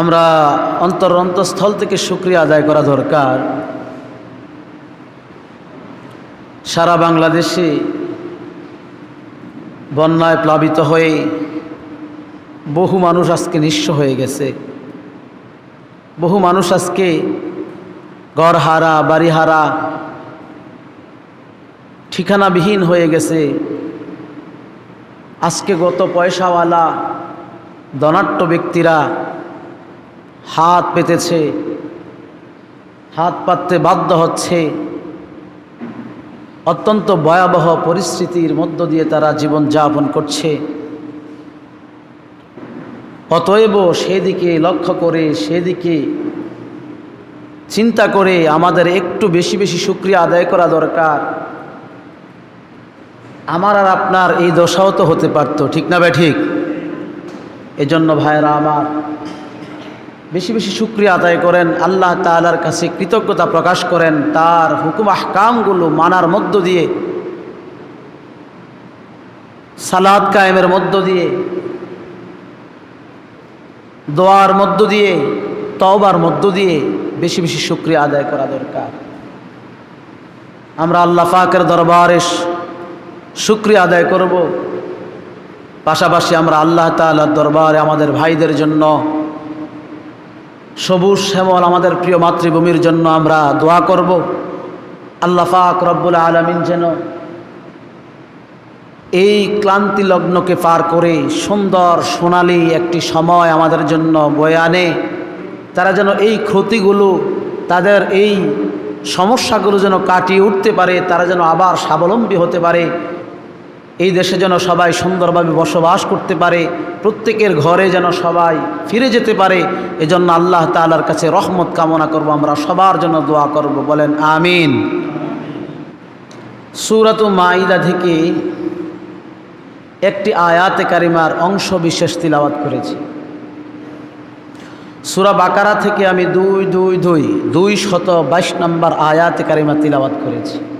আমরা অন্তর অন্তঃস্থল থেকে শুক্রিয়া আদায় করা দরকার। সারা বাংলাদেশে বন্যায় প্লাবিত হয়ে বহু মানুষ আজকে নিঃস্ব হয়ে গেছে। বহু মানুষ আজকে গড়হারা বাড়িহারা ঠিকানাবিহীন হয়ে গেছে। আজকে গত পয়সাওয়ালা ধনাট্য ব্যক্তিরা হাত পেতেছে, হাত পাততে বাধ্য হচ্ছে। অত্যন্ত ভয়াবহ পরিস্থিতির মধ্য দিয়ে তারা জীবন যাপন করছে। অতএব সেদিকে লক্ষ্য করে, সেদিকে চিন্তা করে আমাদের একটু বেশি বেশি সুক্রিয়া আদায় করা দরকার। আমার আর আপনার এই দশাও তো হতে পারতো, ঠিক না ভাই? ঠিক। এজন্য ভাইয়েরা আমার বেশি বেশি শুক্রিয়া আদায় করেন, আল্লাহ তালার কাছে কৃতজ্ঞতা প্রকাশ করেন, তার হুকুম আহকামগুলো মানার মধ্য দিয়ে সালাদ কায়েমের মধ্য দিয়ে, দোয়ার মধ্য দিয়ে, তওবার মধ্য দিয়ে বেশি বেশি শুক্রিয়া আদায় করা দরকার। আমরা আল্লাহ ফাকের দরবারে শুক্রিয়া আদায় করব। পাশাপাশি আমরা আল্লাহ তালার দরবারে আমাদের ভাইদের জন্য সবুজ শ্যামল আমাদের প্রিয় মাতৃভূমির জন্য আমরা দোয়া করব। আল্লাহ ফাক রব্বুল আলমিন যেন এই ক্লান্তি লগ্নকে পার করে সুন্দর সোনালি একটি সময় আমাদের জন্য বয়ে আনে। তারা যেন এই ক্ষতিগুলো, তাদের এই সমস্যাগুলো যেন কাটিয়ে উঠতে পারে, তারা যেন আবার স্বাবলম্বী হতে পারে। এই দেশে যেন সবাই সুন্দরভাবে বসবাস করতে পারে, প্রত্যেকের ঘরে যেন সবাই ফিরে যেতে পারে, এজন্য আল্লাহ তালার কাছে রহমত কামনা করব, আমরা সবার জন্য দোয়া করব, বলেন আমিন। সুরাত মাইদা থেকে একটি আয়াতে কারিমার অংশ বিশেষ তিলাবাত করেছি। সুরা বাকারা থেকে আমি দুই দুই দুই দুই শত বাইশ নম্বর আয়াতে কারিমা তিলাবাত করেছি।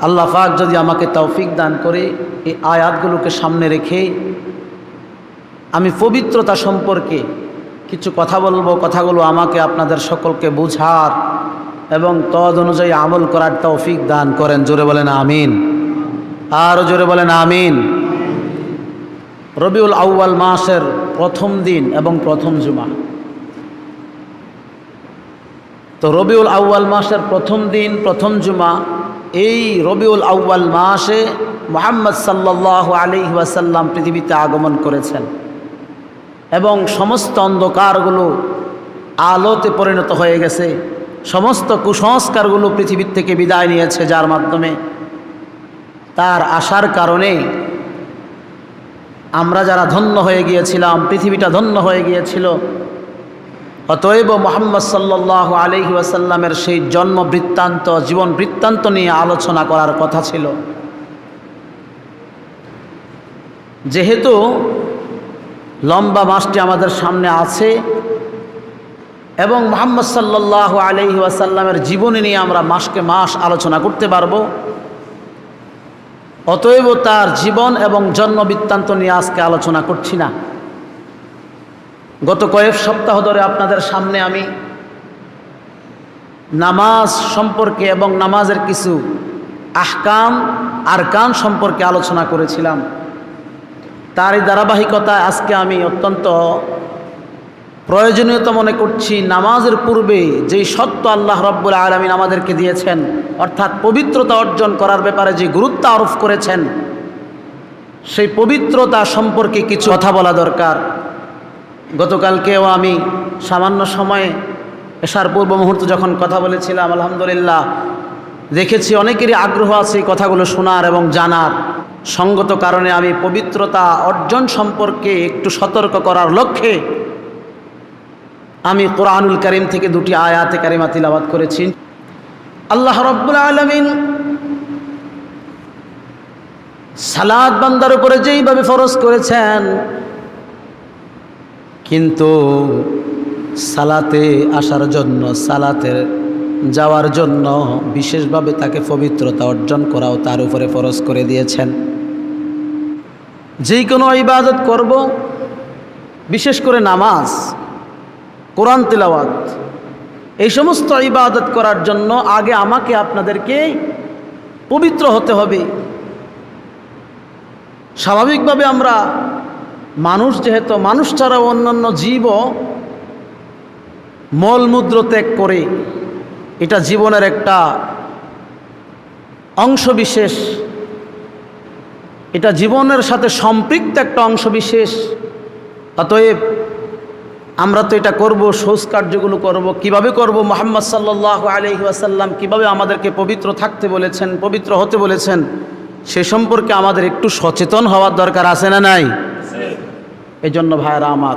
আল্লাহ পাক যদি আমাকে তৌফিক দান করে এই আয়াতগুলোকে সামনে রেখে আমি পবিত্রতা সম্পর্কে কিছু কথা বলব, কথাগুলো আমাকে আপনাদের সকলকে বুঝার এবং তদ অনুযায়ী আমল করার তৌফিক দান করেন। জোরে বলেন আমিন। আরও জোরে বলেন আমিন। রবিউল আউ্য়াল মাসের প্রথম দিন এবং প্রথম জুমা। তো রবিউল আউ্য়াল মাসের প্রথম দিন, প্রথম জুমা এই রবিউল আউ্য়াল মাসে মোহাম্মদ সাল্লাহ আলি ওয়াসাল্লাম পৃথিবীতে আগমন করেছেন। এবং সমস্ত অন্ধকারগুলো আলোতে পরিণত হয়ে গেছে। সমস্ত কুসংস্কারগুলো পৃথিবীর থেকে বিদায় নিয়েছে, যার মাধ্যমে তার আসার কারণে আমরা যারা ধন্য হয়ে গিয়েছিলাম, পৃথিবীটা ধন্য হয়ে গিয়েছিল অতএব মোহাম্মদ সাল্লাহ আলহি ওয়াসাল্লামের সেই জন্ম বৃত্তান্ত, জীবন বৃত্তান্ত নিয়ে আলোচনা করার কথা ছিল। যেহেতু লম্বা মাসটি আমাদের সামনে আছে এবং মোহাম্মদ সাল্লাহ আলহি ওয়াসাল্লামের জীবনী নিয়ে আমরা মাসকে মাস আলোচনা করতে পারব, অতএব তার জীবন এবং জন্ম বৃত্তান্ত নিয়ে আজকে আলোচনা করছি না। গত কয়েক সপ্তাহ ধরে আপনাদের সামনে আমি নামাজ সম্পর্কে এবং নামাজের কিছু আহকাম আর কান সম্পর্কে আলোচনা করেছিলাম। তারই ধারাবাহিকতায় আজকে আমি অত্যন্ত প্রয়োজনীয়তা মনে করছি, নামাজের পূর্বে যেই সত্য আল্লাহ রব্বুল আলমিন আমাদেরকে দিয়েছেন, অর্থাৎ পবিত্রতা অর্জন করার ব্যাপারে যে গুরুত্ব আরোপ করেছেন, সেই পবিত্রতা সম্পর্কে কিছু কথা বলা দরকার। গতকালকেও আমি সামান্য সময়ে এসার পূর্ব মুহূর্তে যখন কথা বলেছিলাম, আলহামদুলিল্লাহ, দেখেছি অনেকেরই আগ্রহ আছে কথাগুলো শোনার এবং জানার। সঙ্গত কারণে আমি পবিত্রতা অর্জন সম্পর্কে একটু সতর্ক করার লক্ষ্যে আমি কোরআনুল করিম থেকে দুটি আয়াতে কারিমা তিলাবাত করেছি। আল্লাহ রব্বুল আলমিন সালাদ বান্দার উপরে যেইভাবে ফরজ করেছেন কিন্তু সালাতে আসার জন্য সালাতের যাওয়ার জন্য বিশেষভাবে তাকে পবিত্রতা অর্জন করাও তার উপরে ফরজ করে দিয়েছেন। যেই কোনো ইবাদত করব, বিশেষ করে নামাজ, কোরআন তেলাওয়াত, এই সমস্ত ইবাদত করার জন্য আগে আমাকে আপনাদেরকে পবিত্র হতে হবে। স্বাভাবিকভাবে আমরা মানুষ যেহেতু, মানুষ ছাড়াও অন্যান্য জীবও মলমূদ্র ত্যাগ করে, এটা জীবনের একটা অংশ বিশেষ এটা জীবনের সাথে সম্পৃক্ত একটা অংশ বিশেষ অতএব আমরা তো এটা করব শোষ কার্যগুলো করব। কীভাবে করব? মোহাম্মদ সাল্লাহ আলহি আসাল্লাম কীভাবে আমাদেরকে পবিত্র থাকতে বলেছেন, পবিত্র হতে বলেছেন, সে সম্পর্কে আমাদের একটু সচেতন হওয়ার দরকার আছে না নাই? এই জন্য ভাইয়েরা আমার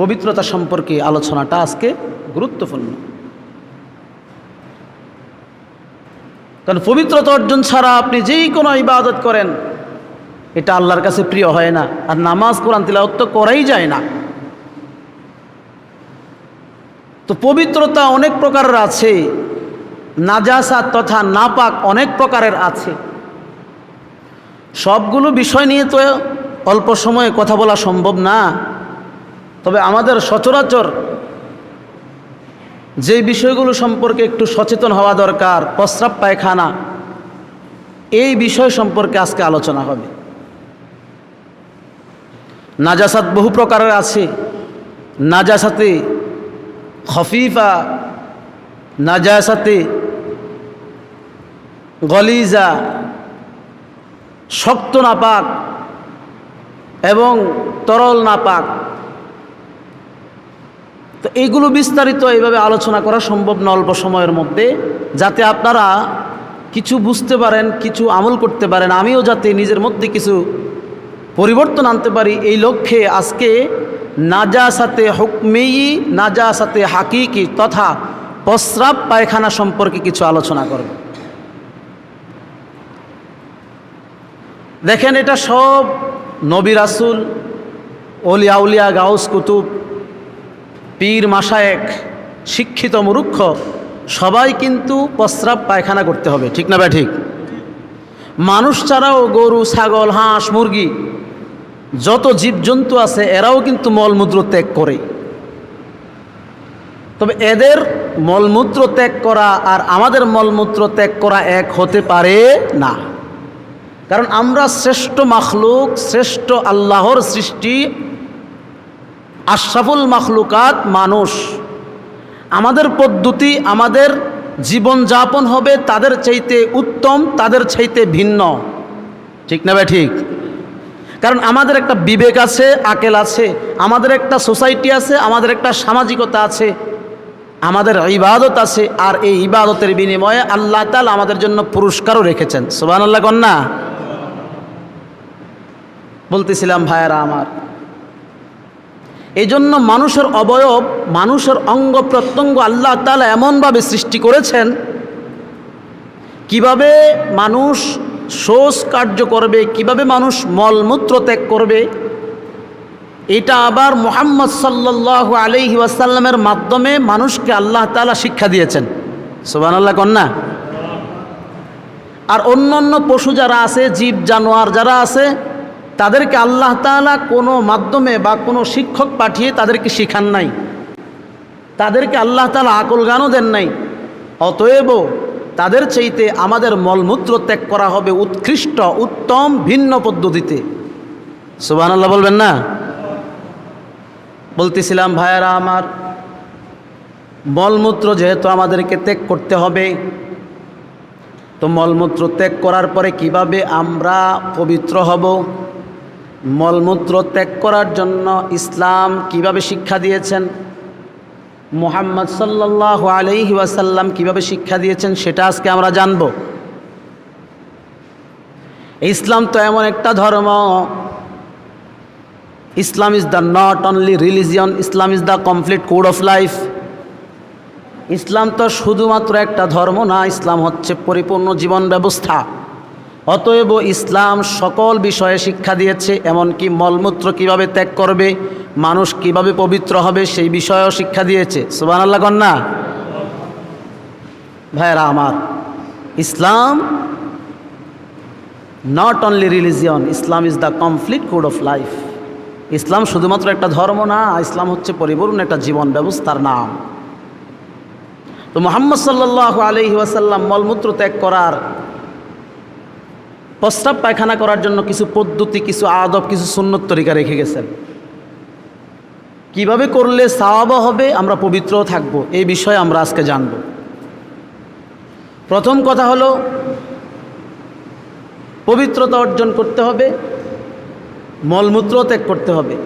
পবিত্রতা সম্পর্কে আলোচনাটা আজকে গুরুত্বপূর্ণ। কারণ পবিত্রতা অর্জন ছাড়া আপনি যেই কোনো ইবাদত করেন, এটা আল্লাহর কাছে প্রিয় হয় না, আর নামাজ, কোরআন তিলাওয়াত তো করাই যায় না। তো পবিত্রতা অনেক প্রকারের আছে নাজাসাত তথা নাপাক অনেক প্রকারের আছে। সবগুলো বিষয় নিয়ে তো অল্প সময়ে কথা বলা সম্ভব না। তবে আমাদের সচরাচর যে বিষয়গুলো সম্পর্কে একটু সচেতন হওয়া দরকার, প্রস্রাব পায়খানা, এই বিষয় সম্পর্কে আজকে আলোচনা হবে। নাজাসাত বহু প্রকারের আছে। নাজাসাতে খফিফা, নাজাসাতে গলিজা শক্ত নাপাক এবং তরল নাপাক তো এইগুলো বিস্তারিত এইভাবে আলোচনা করা সম্ভব না অল্প সময়ের মধ্যে, যাতে আপনারা কিছু বুঝতে পারেন, কিছু আমল করতে পারেন। আমিও যাতে নিজের মধ্যে কিছু পরিবর্তন আনতে পারি। এই লক্ষ্যে আজকে নাজা সাথে হুকমেই নাজা সাথে হাকিকি তথা প্রস্রাব পায়খানা সম্পর্কে কিছু আলোচনা করব। দেখেন এটা সব নবী রাসুল অলিয়া উলিয়া গাউস কুতুব, পীর মাসায়েক শিক্ষিত মুরুক্ষ সবাই কিন্তু প্রস্রাব পায়খানা করতে হবে, ঠিক না ঠিক মানুষ ছাড়াও গরু, ছাগল, হাঁস, মুরগি, যত জীবজন্তু আছে, এরাও কিন্তু মলমূত্র ত্যাগ করে। তবে এদের মলমূত্র ত্যাগ করা আর আমাদের মলমূত্র ত্যাগ করা এক হতে পারে না। কারণ আমরা শ্রেষ্ঠ মাখলুক, শ্রেষ্ঠ আল্লাহর সৃষ্টি, আশরাফুল মাখলুকাত মানুষ। আমাদের পদ্ধতি, আমাদের জীবনযাপন হবে তাদের চাইতে উত্তম, তাদের চাইতে ভিন্ন। ঠিক না ভাই ঠিক? কারণ আমাদের একটা বিবেক আছে, আকেল আছে, আমাদের একটা সোসাইটি আছে, আমাদের একটা সামাজিকতা আছে, আমাদের ইবাদত আছে, আর এই ইবাদতের বিনিময়ে আল্লাহ তাল আমাদের জন্য পুরস্কারও রেখেছেন। সোবান আল্লাহ কন্যা? বলতেছিলাম, ভাইয়ারা আমার এই জন্য মানুষের অবয়ব, মানুষের অঙ্গ প্রত্যঙ্গ আল্লাহ তালা এমনভাবে সৃষ্টি করেছেন, কীভাবে মানুষ শোষ কার্য করবে, কীভাবে মানুষ মলমূত্র ত্যাগ করবে, এটা আবার মোহাম্মদ সাল্লাহ আলহি ওয়াসাল্লামের মাধ্যমে মানুষকে আল্লাহ তালা শিক্ষা দিয়েছেন। সোবান আল্লাহ কন্যা আর অন্য অন্য পশু যারা আছে, জীব, জানোয়ার যারা আছে তাদেরকে আল্লাহ তালা কোনো মাধ্যমে বা কোনো শিক্ষক পাঠিয়ে তাদেরকে শিখান নাই। তাদেরকে আল্লাহ তালা আকল গানও দেন নাই। অতএব তাদের চাইতে আমাদের মলমূত্র ত্যাগ করা হবে উৎকৃষ্ট, উত্তম, ভিন্ন পদ্ধতিতে। সুবাহ আল্লাহ বলবেন না? বলতেছিলাম, ভাইয়ারা আমার, মলমূত্র যেহেতু আমাদেরকে ত্যাগ করতে হবে, তো মলমূত্র ত্যাগ করার পরে কীভাবে আমরা পবিত্র হব? মলমূত্র ত্যাগ করার জন্য ইসলাম কীভাবে শিক্ষা দিয়েছেন? মোহাম্মদ সাল্লাহ আলহি ওয়াসাল্লাম কীভাবে শিক্ষা দিয়েছেন সেটা আজকে আমরা জানব। ইসলাম তো এমন একটা ধর্ম। Islam is the not only religion, Islam is the complete code of life. Islam তো শুধুমাত্র একটা ধর্ম না, ইসলাম হচ্ছে পরিপূর্ণ জীবন ব্যবস্থা। অতএব ইসলাম সকল বিষয়ে শিক্ষা দিয়েছে, এমনকি মলমূত্র কীভাবে ত্যাগ করবে, মানুষ কীভাবে পবিত্র হবে সেই বিষয়েও শিক্ষা দিয়েছে। সুবান আল্লাহ কন্যা? ভাইরা আমার, Islam not only religion Islam is the complete code of life Islam শুধুমাত্র একটা ধর্ম না, ইসলাম হচ্ছে পরিপূর্ণ একটা জীবন ব্যবস্থার নাম। তো মোহাম্মদ সাল্লাহ আলহি ওয়াসাল্লাম মলমূত্র ত্যাগ করার প্রস্তাব পায়খানা করার জন্য কিছু পদ্ধতি, কিছু আদব, কিছু সুন্নত তরিকা রেখে গেছেন। কীভাবে করলে সাওয়াবা হবে, আমরা পবিত্রও থাকব। এই বিষয়ে আমরা আজকে জানব। প্রথম কথা হলো, পবিত্রতা অর্জন করতে হবে, মলমূত্র ত্যাগ করতে হবে।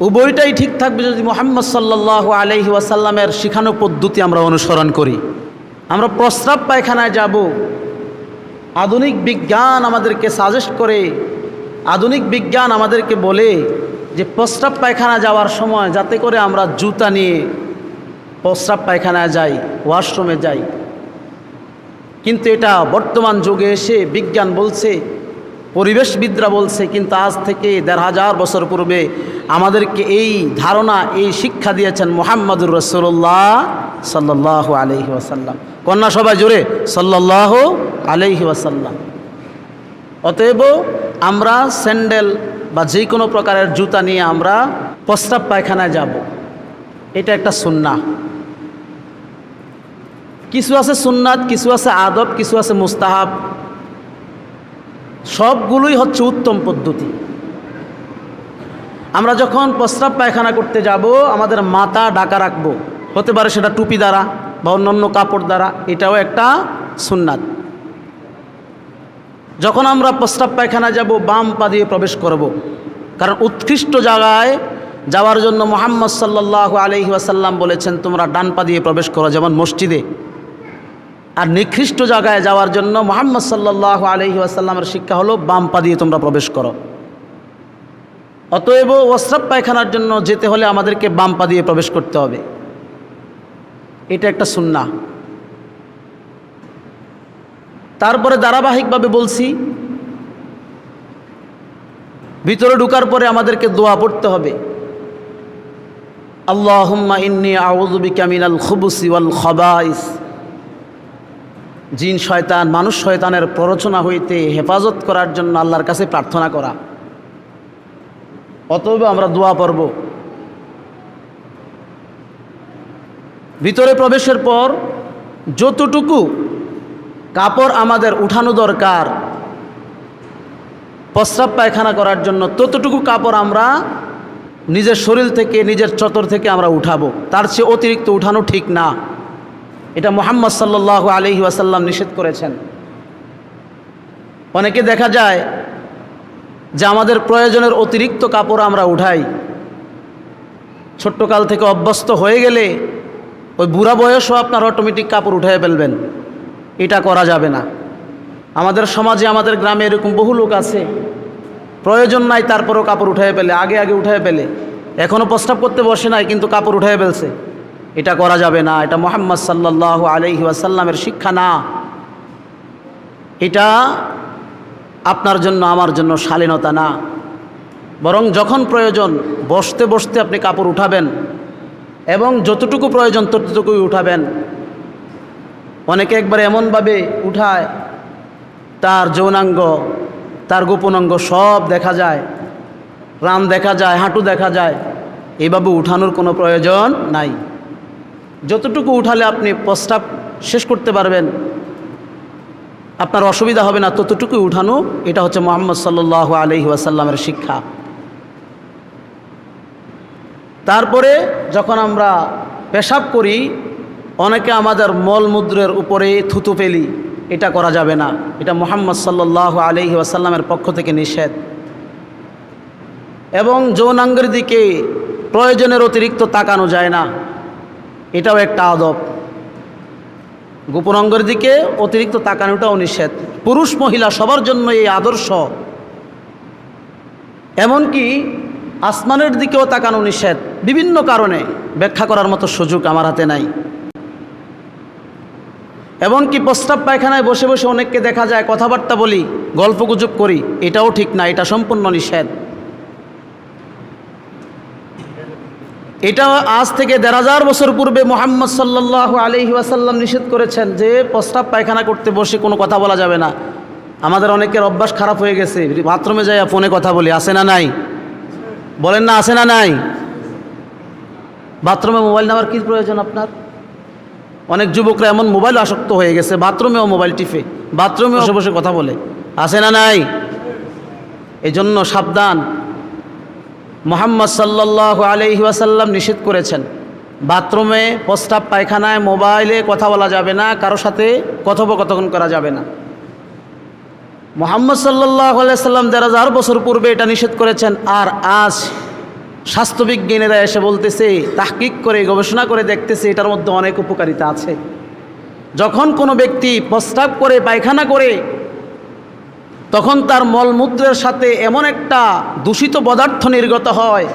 উভয়টাই ঠিক থাকবে যদি মোহাম্মদ সাল্লাহ আলহি ওয়াসাল্লামের শিখানো পদ্ধতি আমরা অনুসরণ করি। আমরা প্রস্রাব পায়খানায় যাব আধুনিক বিজ্ঞান আমাদেরকে সাজেস্ট করে, আধুনিক বিজ্ঞান আমাদেরকে বলে যে প্রস্রাব পায়খানা যাওয়ার সময় যাতে করে আমরা জুতা নিয়ে প্রস্রাব পায়খানায় যাই, ওয়াশরুমে যাই। কিন্তু এটা বর্তমান যুগে এসে বিজ্ঞান বলছে, পরিবেশবিদরা বলছে, কিন্তু আজ থেকে দেড় হাজার বছর পূর্বে আমাদেরকে এই ধারণা, এই শিক্ষা দিয়েছেন মোহাম্মদুর রসুল্লাহ সাল্লাহ আলহি ওয়াসাল্লাম। কন্যা সবাই জোরে সাল্লাহ আলহি ওয়াসাল্লাম। অতএব আমরা স্যান্ডেল বা যে কোনো প্রকারের জুতা নিয়ে আমরা প্রস্তাব পায়খানায় যাব। এটা একটা সুন্না। কিছু আছে সুন্নাত, কিছু আছে আদব, কিছু আছে মুস্তাহাব। সবগুলোই হচ্ছে উত্তম পদ্ধতি। আমরা যখন প্রস্রাব পায়খানা করতে যাব, আমাদের মাথা ডাকা রাখব। হতে পারে সেটা টুপি দ্বারা বা অন্যান্য কাপড় দ্বারা, এটাও একটা সুন্নাত। যখন আমরা প্রস্রাব পায়খানা যাব, বাম পা দিয়ে প্রবেশ করব। কারণ উৎকৃষ্ট জায়গায় যাওয়ার জন্য মোহাম্মদ সাল্লাহ আলহি আসাল্লাম বলেছেন, তোমরা ডান পা দিয়ে প্রবেশ করো, যেমন মসজিদে। আর নিকৃষ্ট জায়গায় যাওয়ার জন্য মোহাম্মদ সাল্লাহ আলহি আসাল্লামের শিক্ষা হলো, বাম পা দিয়ে তোমরা প্রবেশ করো। অতএব ওস্রাব পায়খানার জন্য যেতে হলে আমাদেরকে বাম পা দিয়ে প্রবেশ করতে হবে। এটা একটা সুন্না। তারপরে ধারাবাহিকভাবে বলছি, ভিতরে ঢুকার পরে আমাদেরকে দোয়া পড়তে হবে। আল্লাহুম্মা ইন্নি আউযুবিকা মিনাল খুবুসি ওয়াল খবাইস। জিন শয়তান, মানুষ শয়তানের প্ররোচনা হইতে হেফাজত করার জন্য আল্লাহর কাছে প্রার্থনা করা। অতএব আমরা দোয়া পড়ব। ভিতরে প্রবেশের পর যতটুকু কাপড় আমাদের উঠানো দরকার, প্রস্রাব পায়খানা করার জন্য ততটুকু কাপড় আমরা নিজের শরীর থেকে, নিজের চতর থেকে আমরা উঠাবো। তার চেয়ে অতিরিক্ত উঠানো ঠিক না। এটা মোহাম্মদ সাল্লাহ আলহি ওয়াসাল্লাম নিষেধ করেছেন। অনেকে দেখা যায় যে আমাদের প্রয়োজনের অতিরিক্ত কাপড় আমরা উঠাই। ছোট্টকাল থেকে অভ্যস্ত হয়ে গেলে ওই বুড়া বয়সও আপনার অটোমেটিক কাপড় উঠাই ফেলবেন। এটা করা যাবে না। আমাদের সমাজে, আমাদের গ্রামে এরকম বহু লোক আছে। প্রয়োজন নাই তারপরও কাপড় উঠাই ফেলে, আগে আগে উঠাই ফেলে। এখনও প্রস্তাব করতে বসে নাই, কিন্তু কাপড় উঠাই ফেলছে। এটা করা যাবে না, এটা মোহাম্মদ সাল্লাহ আলহি ওয়াসাল্লামের শিক্ষা না। এটা আপনার জন্য, আমার জন্য শালীনতা না। বরং যখন প্রয়োজন, বসতে বসতে আপনি কাপড় উঠাবেন। এবং যতটুকু প্রয়োজন ততটুকুই উঠাবেন। অনেকে একবার এমনভাবে উঠায়, তার যৌনাঙ্গ, তার গোপনাঙ্গ সব দেখা যায় রান দেখা যায়, হাঁটু দেখা যায় এইভাবে উঠানোর কোনো প্রয়োজন নাই। যতটুকু উঠালে আপনি প্রস্তাব শেষ করতে পারবেন, আপনার অসুবিধা হবে না, ততটুকুই উঠানো, এটা হচ্ছে মোহাম্মদ সাল্লাহ আলহি ওয়াসাল্লামের শিক্ষা। তারপরে যখন আমরা পেশাব করি, অনেকে আমাদের মলমূত্রের উপরে থুতু ফেলি। এটা করা যাবে না। এটা মোহাম্মদ সাল্লাহ আলহি ওয়াসাল্লামের পক্ষ থেকে নিষেধ। এবং যৌনাঙ্গের দিকে প্রয়োজনের অতিরিক্ত তাকানো যায় না। এটাও একটা আদব। গোপন অঙ্গের দিকে অতিরিক্ত তাকানোটাও নিষেধ। পুরুষ মহিলা সবার জন্য এই আদর্শ। এমনকি আসমানের দিকেও তাকানো নিষেধ। বিভিন্ন কারণে ব্যাখ্যা করার মতো সুযোগ আমার হাতে নাই। এমনকি প্রস্তাব পায়খানায় বসে বসে অনেককে দেখা যায়, কথাবার্তা বলি গল্পগুজব করি, এটাও ঠিক না, এটা সম্পূর্ণ নিষেধ। এটা আজ থেকে দেড় হাজার বছর পূর্বে মোহাম্মদ সাল্লাহ আলহি ওয়াসাল্লাম নিষেধ করেছেন যে, প্রস্তাব পায়খানা করতে বসে কোনো কথা বলা যাবে না। আমাদের অনেকের অভ্যাস খারাপ হয়ে গেছে, বাথরুমে যাই ফোনে কথা বলি আসে না নাই? বলেন না, আছে না নাই? বাথরুমে মোবাইল নেওয়ার কি প্রয়োজন আপনার? অনেক যুবকরা এমন মোবাইল আসক্ত হয়ে গেছে, বাথরুমেও মোবাইল টিপে বাথরুমে বসে বসে কথা বলে। আছে না নাই? এই জন্য সাবধান। মোহাম্মদ সাল্লাহ আলহি ওয়াসাল্লাম নিষেধ করেছেন, বাথরুমে প্রস্তাব পায়খানায় মোবাইলে কথা বলা যাবে না, কারও সাথে কথোপকথন করা যাবে না। মোহাম্মদ সাল্লাহ সাল্লাম দেড় হাজার বছর পূর্বে এটা নিষেধ করেছেন, আর আজ স্বাস্থ্যবিজ্ঞানীরা এসে বলতেছে, তাহকিক করে, গবেষণা করে দেখতেছে, এটার মধ্যে অনেক উপকারিতা আছে। যখন কোনো ব্যক্তি প্রস্তাব করে, পায়খানা করে, তখন তার মলমূত্রের সাথে এমন একটা দূষিত পদার্থ নির্গত হয়,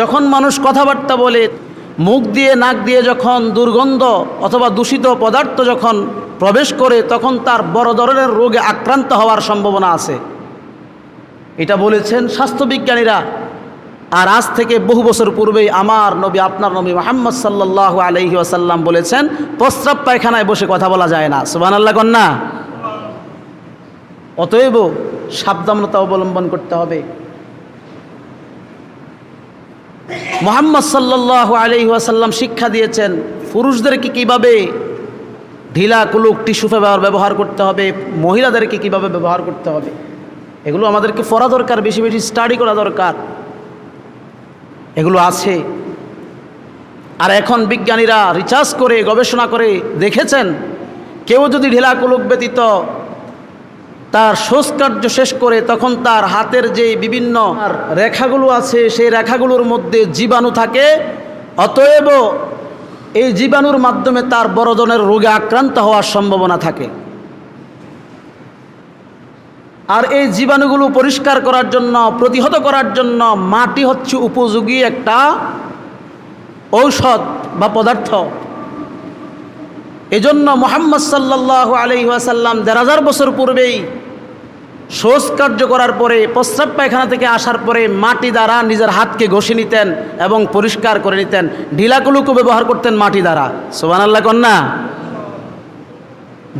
যখন মানুষ কথাবার্তা বলে মুখ দিয়ে, নাক দিয়ে যখন দুর্গন্ধ অথবা দূষিত পদার্থ যখন প্রবেশ করে, তখন তার বড় ধরনের রোগে আক্রান্ত হওয়ার সম্ভাবনা আছে। এটা বলেছেন স্বাস্থ্যবিজ্ঞানীরা। আর আজ থেকে বহু বছর পূর্বেই আমার নবী, আপনার নবী মোহাম্মদ সাল্লাহ আলহি আসাল্লাম বলেছেন, প্রস্রাব পায়খানায় বসে কথা বলা যায় না। সুবান আল্লাহ কন্যা। অতএব সাবধানতা অবলম্বন করতে হবে। মোহাম্মদ সাল্লাহ আলহি আসাল্লাম শিক্ষা দিয়েছেন পুরুষদেরকে কীভাবে ঢিলা কুলুক টিস্যু পেপার ব্যবহার করতে হবে মহিলাদেরকে কীভাবে ব্যবহার করতে হবে? এগুলো আমাদেরকে পড়া দরকার, বেশি বেশি স্টাডি করা দরকার। এগুলো আছে। আর এখন বিজ্ঞানীরা রিচার্জ করে, গবেষণা করে দেখেছেন, কেউ যদি ঢিলা কুলুক ব্যতীত তার শোষ কার্য শেষ করে তখন তার হাতের যে বিভিন্ন রেখাগুলো আছে, সেই রেখাগুলোর মধ্যে জীবাণু থাকে। অতএব এই জীবাণুর মাধ্যমে তার বড় ধরনের রোগে আক্রান্ত হওয়ার সম্ভাবনা থাকে। আর এই জীবাণুগুলো পরিষ্কার করার জন্য, প্রতিহত করার জন্য মাটি হচ্ছে উপযোগী একটা ঔষধ বা পদার্থ। এজন্য মোহাম্মদ সাল্লাহ আলহি আসাল্লাম দেড় হাজার বছর পূর্বেই শোষ কার্য করার পরে প্রস্রাব পায়খানা থেকে আসার পরে মাটি দ্বারা নিজের হাতকে ঘষে নিতেন এবং পরিষ্কার করে নিতেন। ঢিলাকুলুকু ব্যবহার করতেন মাটি দ্বারা। সোবান আল্লাহ কন্যা।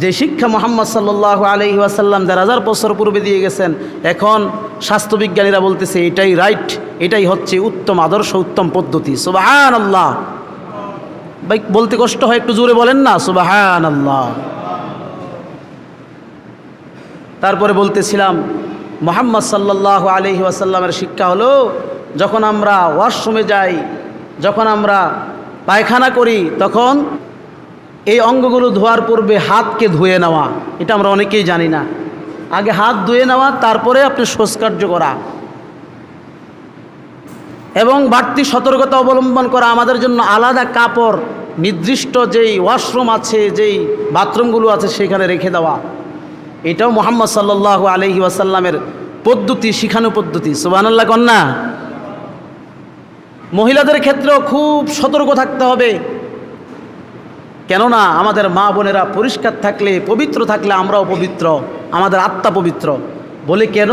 যে শিক্ষা মোহাম্মদ সাল্লাহ আলহি আসাল্লাম দেড় হাজার বছর পূর্বে দিয়ে গেছেন, এখন স্বাস্থ্যবিজ্ঞানীরা বলতেছে, এটাই রাইট এটাই হচ্ছে উত্তম আদর্শ, উত্তম পদ্ধতি। সুবাহান আল্লাহ বলতে কষ্ট হয়, একটু জোরে বলেন না? সুবাহান আল্লাহ তারপরে বলতেছিলাম, মোহাম্মদ সাল্লাহ আলহি আসাল্লামের শিক্ষা হলো, যখন আমরা ওয়াশরুমে যাই, যখন আমরা পায়খানা করি, তখন এই অঙ্গগুলো ধোয়ার পূর্বে হাতকে ধুয়ে নেওয়া, এটা আমরা অনেকেই জানি না। আগে হাত ধুয়ে নেওয়া, তারপরে আপনি শোষকার্য করা এবং বাড়তি সতর্কতা অবলম্বন করা, আমাদের জন্য আলাদা কাপড়, নির্দিষ্ট যেই ওয়াশরুম আছে, যেই বাথরুমগুলো আছে, সেখানে রেখে দেওয়া। এটাও মোহাম্মদ সাল্লাহ আলহি ওয়াসাল্লামের পদ্ধতি, শিখানো পদ্ধতি। সুবাহান্লাহ কন্যা। মহিলাদের ক্ষেত্রেও খুব সতর্ক থাকতে হবে। কেননা আমাদের মা বোনেরা পরিষ্কার থাকলে, পবিত্র থাকলে আমরাও পবিত্র, আমাদের আত্মা পবিত্র। বলে কেন?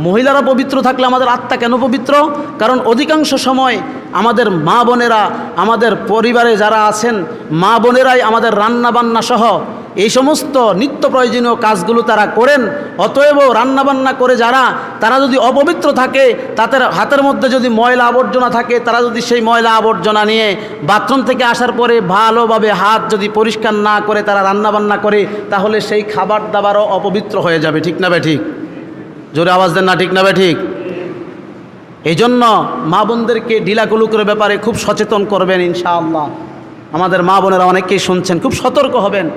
মহিলারা পবিত্র থাকলে আমাদের আত্মা কেন পবিত্র? কারণ অধিকাংশ সময় আমাদের মা বোনেরা, আমাদের পরিবারে যারা আছেন, মা বোনেরাই আমাদের রান্না বান্না সহ এই সমস্ত নিত্য প্রয়োজনীয় কাজগুলো তারা করেন, অতএব রান্নাবান্না করে যারা, তারা যদি অপবিত্র থাকে তাদের হাতের মধ্যে যদি ময়লা আবর্জনা থাকে, তারা যদি সেই ময়লা আবর্জনা নিয়ে বাথরুম থেকে আসার পরে ভালোভাবে হাত যদি পরিষ্কার না করে তারা রান্নাবান্না করে, তাহলে সেই খাবার দাবারও অপবিত্র হয়ে যাবে, ঠিক না ঠিক? জোরে আওয়াজ দেন না, ঠিক না ঠিক? এই জন্য মা বোনদেরকে ঢিলাকুলুকের ব্যাপারে খুব সচেতন করবেন ইনশাআল্লাহ। আমাদের মা বোনেরা অনেকেই শুনছেন, খুব সতর্ক হবেন।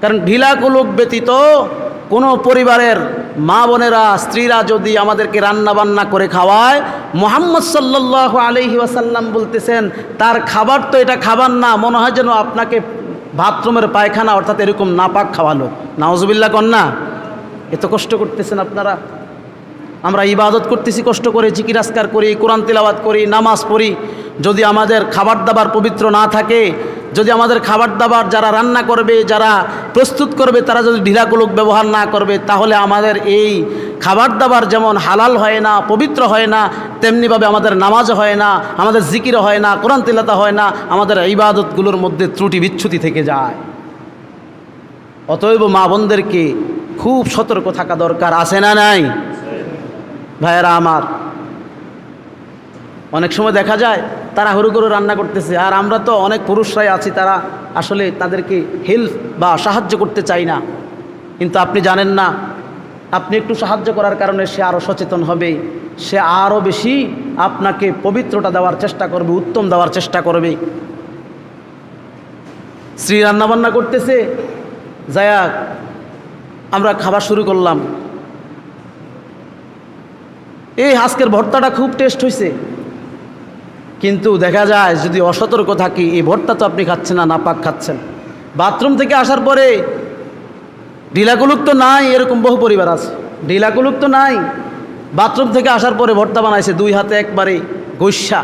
কারণ ঢিলাকুলুক ব্যতীত কোনো পরিবারের মা বোনেরা, স্ত্রীরা যদি আমাদেরকে রান্না বান্না করে খাওয়ায়, মোহাম্মদ সাল্লাহ আলহি ওয়াসাল্লাম বলতেছেন, তার খাবার তো এটা খাবার না, মনে হয় যেন আপনাকে বাথরুমের পায়খানা অর্থাৎ এরকম নাপাক খাওয়ালো। নাওজবিল্লা কন্যা, এত কষ্ট করতেছেন আপনারা? আমরা ইবাদত করতেছি, কষ্ট করে জিকিরাস্কার করি, কোরআন তিলাবাত করি, নামাজ পড়ি। যদি আমাদের খাবার দাবার পবিত্র না থাকে যদি আমাদের খাবার দাবার যারা রান্না করবে, যারা প্রস্তুত করবে, তারা যদি ঢিলাকুলুক ব্যবহার না করবে, তাহলে আমাদের এই খাবার দাবার যেমন হালাল হয় না, পবিত্র হয় না, তেমনিভাবে আমাদের নামাজ হয় না, আমাদের জিকির হয় না, কোরআন তিলাতা হয় না, আমাদের ইবাদতগুলোর মধ্যে ত্রুটি বিচ্ছুতি থেকে যায়। অতএব মা বোনদেরকে খুব সতর্ক থাকা দরকার, আছে না নাই? ভাইয়েরা আমার অনেক সময় দেখা যায় তারা হরু করে রান্না করতেছে। আর আমরা তো অনেক পুরুষরাই আছি, তারা আসলে তাদেরকে হেল্প বা সাহায্য করতে চাই না। কিন্তু আপনি জানেন না, আপনি একটু সাহায্য করার কারণে সে আরও সচেতন হবে, সে আরও বেশি আপনাকে পবিত্রতা দেওয়ার চেষ্টা করবে, উত্তম দেওয়ার চেষ্টা করবে। স্ত্রী রান্নাবান্না করতেছে যায়া আমরা খাবার শুরু করলাম। এই আজকের ভর্তাটা খুব টেস্ট হয়েছে কিন্তু দেখা যায় যদি অসতর্ক থাকি, এই ভর্তা তো আপনি খাচ্ছেন না, নাপাক খাচ্ছেন। বাথরুম থেকে আসার পরে ঢিলাকুলুক তো নাই, এরকম বহু পরিবার আছে। ঢিলাকুলুক তো নাই, বাথরুম থেকে আসার পরে ভর্তা বানাইছে, দুই হাতে একবারে গৈসা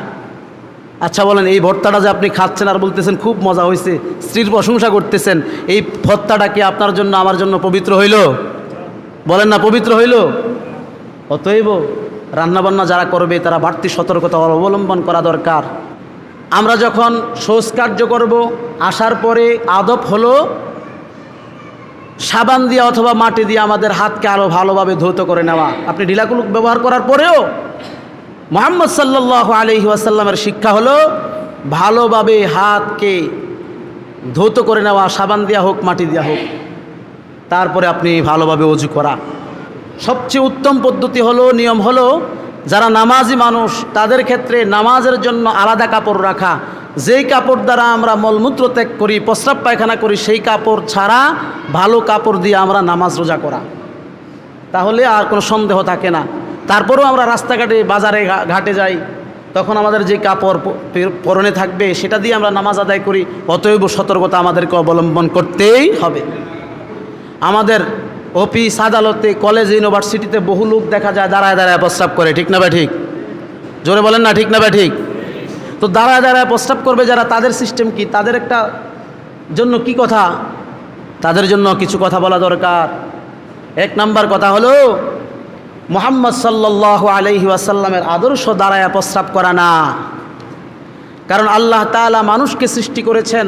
আচ্ছা বলেন, এই ভর্তাটা যে আপনি খাচ্ছেন আর বলতেছেন, খুব মজা হয়েছে স্ত্রীর প্রশংসা করতেছেন, এই ভর্তাটা কি আপনার জন্য, আমার জন্য পবিত্র হইল? বলেন না, পবিত্র হইল? অতএব রান্নাবান্না যারা করবে, তারা বাড়তি সতর্কতা অবলম্বন করা দরকার। আমরা যখন শৌচ কার্য করব, আসার পরে আদব হলো সাবান দিয়ে অথবা মাটি দিয়ে আমাদের হাতকে আরও ভালোভাবে ধৌত করে নেওয়া। আপনি ঢিলাকুলুক ব্যবহার করার পরেও মোহাম্মদ সাল্লাহ আলহি আসাল্লামের শিক্ষা হলো, ভালোভাবে হাতকে ধৌত করে নেওয়া, সাবান দেওয়া হোক, মাটি দেওয়া হোক, তারপরে আপনি ভালোভাবে অজু করা। সবচেয়ে উত্তম পদ্ধতি হলো, নিয়ম হলো, যারা নামাজি মানুষ, তাদের ক্ষেত্রে নামাজের জন্য আলাদা কাপড় রাখা। যেই কাপড় দ্বারা আমরা মলমূত্র ত্যাগ করি, প্রস্রাব পায়খানা করি, সেই কাপড় ছাড়া ভালো কাপড় দিয়ে আমরা নামাজ রোজা করা। তাহলে আর কোনো সন্দেহ থাকে না। তারপরেও আমরা রাস্তাঘাটে, বাজারে ঘাটে যাই, তখন আমাদের যে কাপড় পরনে থাকবে, সেটা দিয়ে আমরা নামাজ আদায় করি। অতএব সতর্কতা আমাদেরকে অবলম্বন করতেই হবে। আমাদের অফিস আদালতে, কলেজ, ইউনিভার্সিটিতে বহু লোক দেখা যায় দাঁড়ায় দাঁড়ায় প্রস্তাব করে, ঠিক না বা ঠিক? জোরে বলেন না, ঠিক না বা ঠিক? তো দাঁড়ায় দাঁড়ায় প্রস্তাব করবে যারা, তাদের সিস্টেম কি? তাদের একটা জন্য কি কথা? তাদের জন্য কিছু কথা বলা দরকার। এক নাম্বার কথা হলো, মোহাম্মদ সাল্লাহ আলহি আসাল্লামের আদর্শ দাঁড়ায় প্রস্রাব করা না। কারণ আল্লাহ তাআলা মানুষকে সৃষ্টি করেছেন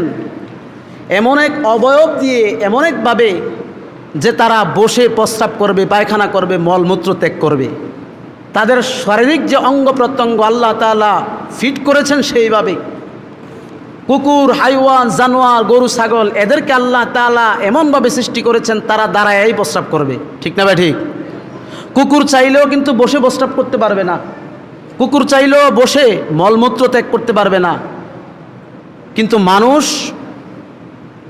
এমন এক অবয়ব দিয়ে, এমন একভাবে যে তারা বসে প্রস্রাব করবে, পায়খানা করবে, মলমূত্র ত্যাগ করবে। তাদের শারীরিক যে অঙ্গ প্রত্যঙ্গ আল্লাহ তাআলা ফিট করেছেন সেইভাবে। কুকুর, হাইওয়ান, জানোয়ার, গরু, ছাগল, এদেরকে আল্লাহ তালা এমনভাবে সৃষ্টি করেছেন, তারা দাঁড়ায় প্রস্রাব করবে। ঠিক না ভাই ঠিক? কুকুর চাইলেও কিন্তু বসে প্রস্রাব করতে পারবে না। কুকুর চাইলেও বসে মলমূত্র ত্যাগ করতে পারবে না। কিন্তু মানুষ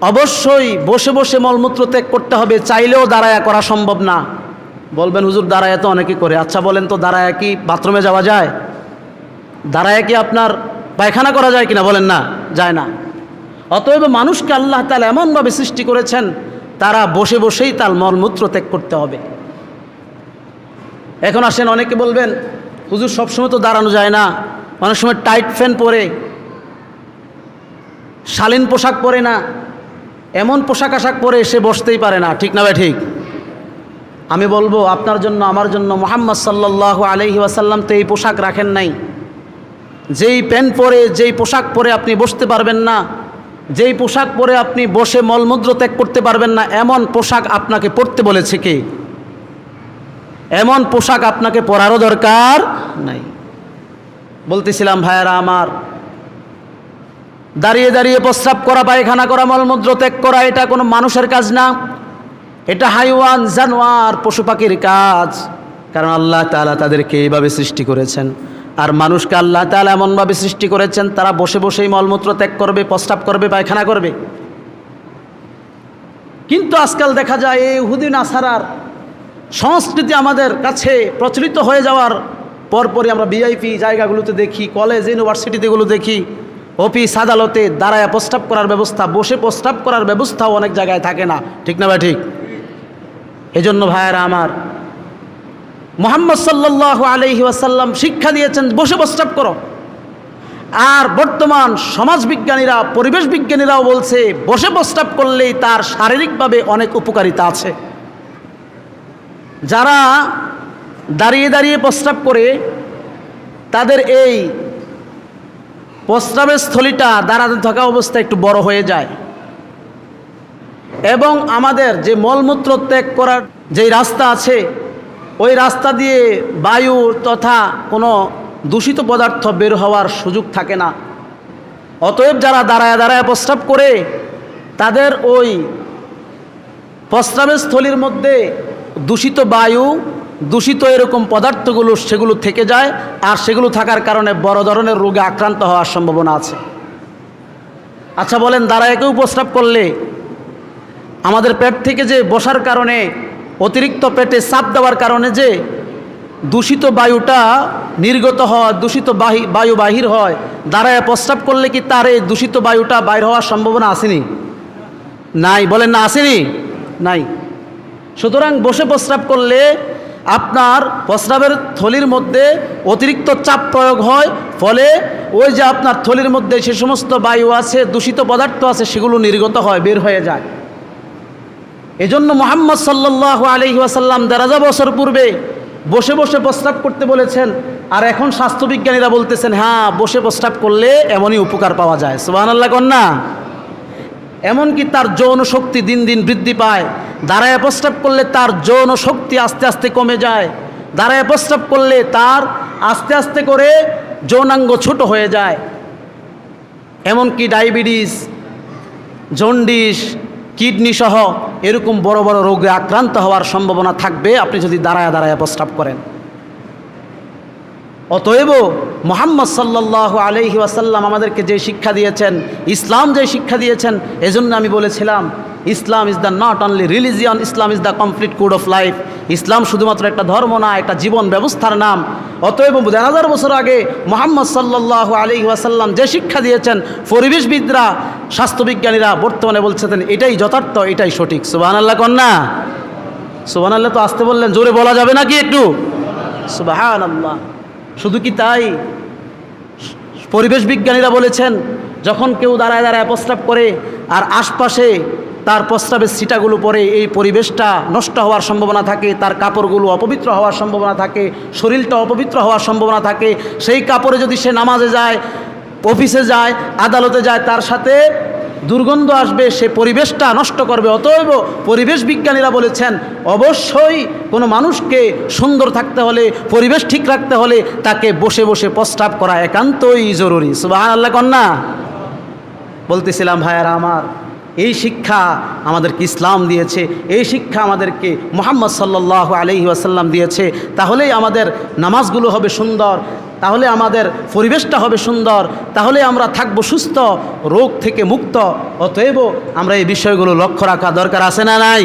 অবশ্যই বসে বসে মলমূত্র ত্যাগ করতে হবে, চাইলেও দাঁড়ায়া করা সম্ভব না। বলবেন, হুজুর, দাঁড়ায় তো অনেকে করে। আচ্ছা বলেন তো, দাঁড়ায় কি বাথরুমে যাওয়া যায়? দাঁড়ায় কি আপনার পায়খানা করা যায় কিনা? বলেন, না, যায় না। অতএব মানুষকে আল্লাহ তালা এমনভাবে সৃষ্টি করেছেন, তারা বসে বসেই তার মলমূত্র ত্যাগ করতে হবে। এখন আসেন, অনেকে বলবেন, হুজুর, সবসময় তো দাঁড়ানো যায় না। অনেক সময় টাইট ফ্যান পরে, শালীন পোশাক পরে না। এমন পোশাক আশাক পরে সে বসতেই পারে না, ঠিক না ভাই ঠিক? আমি বলব, আপনার জন্য, আমার জন্য মোহাম্মদ সাল্লাহ আলহি ওয়াসাল্লাম তো এই পোশাক রাখেন নাই। যেই প্যান্ট পরে, যেই পোশাক পরে আপনি বসতে পারবেন না, যেই পোশাক পরে আপনি বসে মলমূত্র ত্যাগ করতে পারবেন না, এমন পোশাক আপনাকে পরতে বলেছে কে? এমন পোশাক আপনাকে পরারও দরকার নাই। বলতেছিলাম, ভাইয়ারা আমার দাঁড়িয়ে দাঁড়িয়ে প্রস্রাব করা, পায়খানা করা, মলমূত্র ত্যাগ করা, এটা কোনো মানুষের কাজ না। এটা হাইওয়ান, জানোয়ার, পশু পাখির কাজ। কারণ আল্লাহ তালা তাদেরকে এইভাবে সৃষ্টি করেছেন। আর মানুষকে আল্লাহ তালা এমনভাবে সৃষ্টি করেছেন, তারা বসে বসেই মলমূত্র ত্যাগ করবে, প্রস্রাব করবে, পায়খানা করবে। কিন্তু আজকাল দেখা যায়, এই হুদিন আসারার সংস্কৃতি আমাদের কাছে প্রচলিত হয়ে যাওয়ার পরপরই আমরা ভিআইপি জায়গাগুলোতে দেখি, কলেজ ইউনিভার্সিটিতেগুলো দেখি। অফিস আদালতে দাঁড়ায় প্রস্তাব করার ব্যবস্থা, বসে প্রস্তাব করার ব্যবস্থাও অনেক জায়গায় থাকে না। ঠিক না ভাই, ঠিক? এজন্য ভাইয়েরা আমার, মোহাম্মদ সাল্লাহ আলহি ওয়াসাল্লাম শিক্ষা দিয়েছেন, বসে প্রস্তাব করো। আর বর্তমান সমাজ বিজ্ঞানীরা, পরিবেশ বিজ্ঞানীরাও বলছে, বসে প্রস্তাব করলেই তার শারীরিকভাবে অনেক উপকারিতা আছে। যারা দাঁড়িয়ে দাঁড়িয়ে প্রস্তাব করে, তাদের এই প্রস্রাবের স্থলিটা দাঁড়াতে থাকা অবস্থায় একটু বড় হয়ে যায়। এবং আমাদের যে মলমূত্র ত্যাগ করার যেই রাস্তা আছে, ওই রাস্তা দিয়ে বায়ু তথা কোনো দূষিত পদার্থ বের হওয়ার সুযোগ থাকে না। অতএব যারা দাঁড়ায় দাঁড়ায় প্রস্রাব করে, তাদের ওই প্রস্রাবের স্থলীর মধ্যে দূষিত বায়ু দূষিত এরকম পদার্থগুলো সেগুলো থেকে যায়, আর সেগুলো থাকার কারণে বড় ধরনের রোগে আক্রান্ত হওয়ার সম্ভাবনা আছে। আচ্ছা বলেন দাঁড়ায় কেউ প্রস্রাব করলে আমাদের পেট থেকে যে বসার কারণে, অতিরিক্ত পেটে চাপ দেওয়ার কারণে যে দূষিত বায়ুটা নির্গত হয়, দূষিত বাহি, বায়ু বাহির হয় দাঁড়ায় প্রস্রাব করলে কি তার এই দূষিত বায়ুটা বাইর হওয়ার সম্ভাবনা আসেনি? নাই। বলেন না, আসেনি? নাই। সুতরাং বসে প্রস্রাব করলে আপনার প্রস্রাবের থলির মধ্যে অতিরিক্ত চাপ প্রয়োগ হয়, ফলে ওই যে আপনার থলির মধ্যে সে সমস্ত বায়ু আছে, দূষিত পদার্থ আছে, সেগুলো নির্গত হয়, বের হয়ে যায়। এজন্য মোহাম্মদ সাল্লাহ আলহি ওয়াসাল্লাম দেড় বছর পূর্বে বসে বসে প্রস্রাব করতে বলেছেন, আর এখন স্বাস্থ্যবিজ্ঞানীরা বলতেছেন হ্যাঁ বসে প্রস্রাব করলে এমনই উপকার পাওয়া যায়। সুবাহ আল্লাহ কন্যা। এমনকি তার যৌন শক্তি দিন দিন বৃদ্ধি পায়। দাঁড়ায় প্রস্রাব করলে তার যৌন শক্তি আস্তে আস্তে কমে যায়। দাঁড়ায় প্রস্রাব করলে তার আস্তে আস্তে করে যৌনাঙ্গ ছোট হয়ে যায়। এমনকি ডায়াবেটিস, জন্ডিস, কিডনি সহ এরকম বড় বড় রোগে আক্রান্ত হওয়ার সম্ভাবনা থাকবে আপনি যদি দাঁড়ায় দাঁড়ায় প্রস্রাব করেন। অতএব মোহাম্মদ সাল্লাহ আলহি ওয়াসাল্লাম আমাদেরকে যে শিক্ষা দিয়েছেন, ইসলাম যে শিক্ষা দিয়েছেন, এজন্য আমি বলেছিলাম Islam is the not only religion Islam is the complete code of life Islam শুধুমাত্র একটা ধর্ম না, একটা জীবন ব্যবস্থার নাম। অতএব দেড় হাজার বছর আগে মোহাম্মদ সাল্লাহ আলী ওয়াসাল্লাম যে শিক্ষা দিয়েছেন, পরিবেশবিদরা, স্বাস্থ্যবিজ্ঞানীরা বর্তমানে বলছেন, এটাই যথার্থ, এটাই সঠিক। সুবাহ আল্লাহ কন্যা? সুবাহ আল্লাহ তো আসতে বললেন, জোরে বলা যাবে নাকি একটু? সুবাহ আল্লাহ শুধু কি তাই? পরিবেশ বিজ্ঞানীরা বলেছেন, যখন কেউ দাঁড়ায় দাঁড়ায় প্রস্তাব করে, আর আশপাশে তার প্রস্রাবের সিটাগুলো পরে এই পরিবেশটা নষ্ট হওয়ার সম্ভাবনা থাকে, তার কাপড়গুলো অপবিত্র হওয়ার সম্ভাবনা থাকে, শরীরটা অপবিত্র হওয়ার সম্ভাবনা থাকে, সেই কাপড়ে যদি সে নামাজে যায়, অফিসে যায়, আদালতে যায়, তার সাথে দুর্গন্ধ আসবে, সে পরিবেশটা নষ্ট করবে। অতএব পরিবেশ বিজ্ঞানীরা বলেছেন, অবশ্যই কোনো মানুষকে সুন্দর থাকতে হলে, পরিবেশ ঠিক রাখতে হলে তাকে বসে বসে প্রস্তাব করা একান্তই জরুরি। সুবাহ আল্লাহ কন্যা। বলতেছিলাম, ভাইয়ারা আমার এই শিক্ষা আমাদেরকে ইসলাম দিয়েছে, এই শিক্ষা আমাদেরকে মোহাম্মদ সাল্লাহ আলহি আসাল্লাম দিয়েছে, তাহলেই আমাদের নামাজগুলো হবে সুন্দর, তাহলে আমাদের পরিবেশটা হবে সুন্দর, তাহলে আমরা থাকব সুস্থ, রোগ থেকে মুক্ত, অতএব আমরা এই বিষয়গুলো লক্ষ্য রাখা দরকার আছে না নাই?